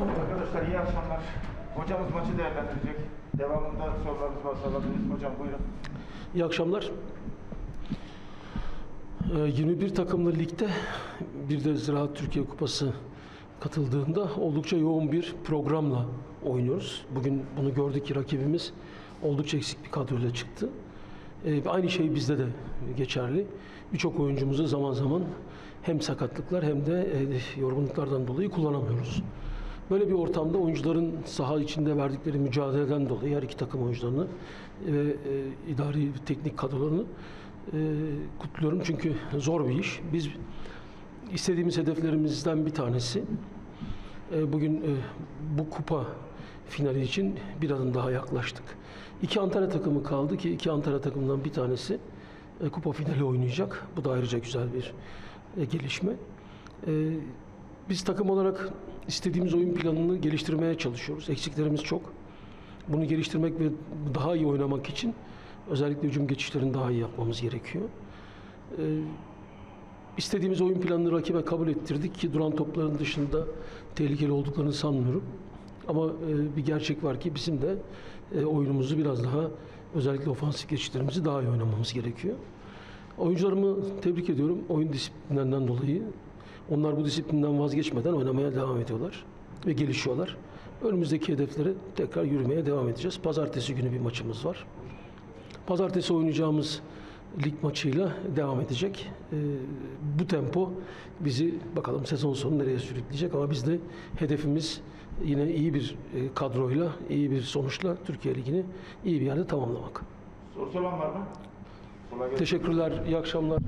Arkadaşlar iyi akşamlar. Hocamız maçı değerlendirecek. Devamında sorularınız varsa alabiliriz. Hocam buyurun. İyi akşamlar. Ee, 21 takımlı ligde bir de Ziraat Türkiye Kupası katıldığında oldukça yoğun bir programla oynuyoruz. Bugün bunu gördük ki rakibimiz oldukça eksik bir kadroyla çıktı. Ee, Aynı şey bizde de geçerli. Birçok oyuncumuzu zaman zaman hem sakatlıklar hem de e, yorgunluklardan dolayı kullanamıyoruz. Böyle bir ortamda oyuncuların saha içinde verdikleri mücadeleden dolayı her iki takım oyuncularını ve e, idari teknik kadrolarını e, kutluyorum. Çünkü zor bir iş. Biz istediğimiz hedeflerimizden bir tanesi e, bugün e, bu kupa finali için bir adım daha yaklaştık. İki Antalya takımı kaldı ki iki Antalya takımından bir tanesi e, kupa finali oynayacak. Bu da ayrıca güzel bir e, gelişme. E, biz takım olarak istediğimiz oyun planını geliştirmeye çalışıyoruz. Eksiklerimiz çok. Bunu geliştirmek ve daha iyi oynamak için özellikle hücum geçişlerini daha iyi yapmamız gerekiyor. E, İstediğimiz oyun planını rakibe kabul ettirdik ki duran topların dışında tehlikeli olduklarını sanmıyorum. Ama e, bir gerçek var ki bizim de e, oyunumuzu biraz daha özellikle ofansif geçişlerimizi daha iyi oynamamız gerekiyor. Oyuncularımı tebrik ediyorum oyun disiplinlerinden dolayı. Onlar bu disiplinden vazgeçmeden oynamaya devam ediyorlar ve gelişiyorlar. Önümüzdeki hedeflere tekrar yürümeye devam edeceğiz. Pazartesi günü bir maçımız var. Pazartesi oynayacağımız lig maçıyla devam edecek. Ee, bu tempo bizi bakalım sezon sonu nereye sürükleyecek ama biz de hedefimiz yine iyi bir e, kadroyla, iyi bir sonuçla Türkiye Ligi'ni iyi bir yerde tamamlamak. Soru soran var mı? Teşekkürler, iyi akşamlar.